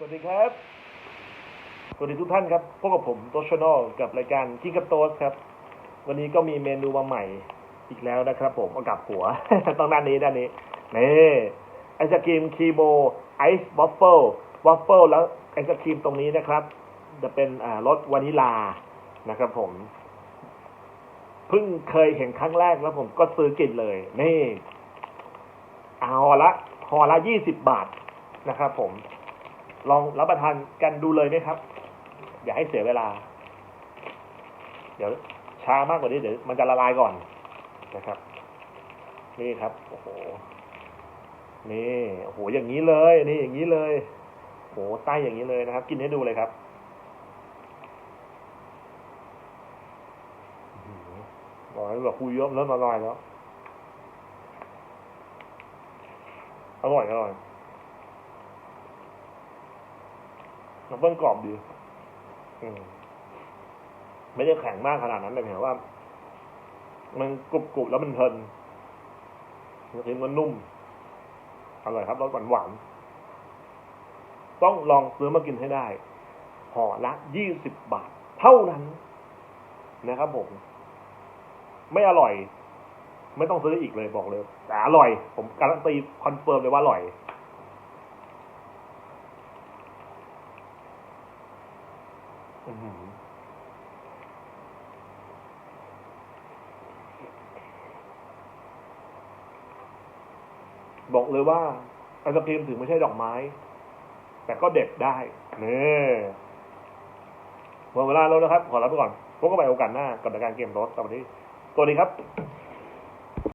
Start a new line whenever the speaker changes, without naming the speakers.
สวัสดีครับ สวัสดีทุกท่านครับ พบกับผมโตชโนกับรายการกินกับโต๊ครับ วันนี้ก็มีเมนูมาใหม่อีกแล้วนะครับผมเอากลับหัว ต้องด้านนี้ด้านนี้ นี่ไอศครีมคีโมไอซ์วอฟเฟิลวอฟเฟิลแล้วไอศครีมตรงนี้นะครับ จะเป็นรสวานิลานะครับผม เพิ่งเคยเห็นครั้งแรกแล้วผมก็ซื้อกินเลย นี่ เอาละห่อละยี่สิบบาทนะครับผม ลองรับประทานกันดูเลยไหมครับ อย่าให้เสียเวลา เดี๋ยวช้ามากกว่านี้เดี๋ยวมันจะละลายก่อนนะครับ นี่ครับโอ้โหนี่โอ้โหอย่างนี้เลย นี่อย่างนี้เลยโอ้โหใต้อย่างนี้เลยนะครับ กินให้ดูเลยครับร้อหือบอกให้แบบคุยเยอะเริ่มละลายแล้วอร่อยอร่อย น้ำเปิ้ลกรอบดี อืมไม่ได้แข็งมากขนาดนั้นแต่เพียงว่า มันกรุบกรุบแล้วมันเพลินมันกินมันนุ่มอร่อยครับรสหวานหวานต้องลองซื้อมากินให้ได้ห่อละยี่สิบบาท เท่านั้นนะครับผม ไม่อร่อย ไม่ต้องซื้ออีกเลยบอกเลยแต่อร่อย ผมการันตีคอนเฟิร์มเลยว่าอร่อย อื้อหือ บอกเลยว่าไอศครีมถึงไม่ใช่ดอกไม้ แต่ก็เด็ดได้เนี่หมดเวลาแล้วนะครับ ขอลาไปก่อนพบกันใหม่โอกาสหน้ากับรายการเกมรถสวัสดีสวัสดีครับ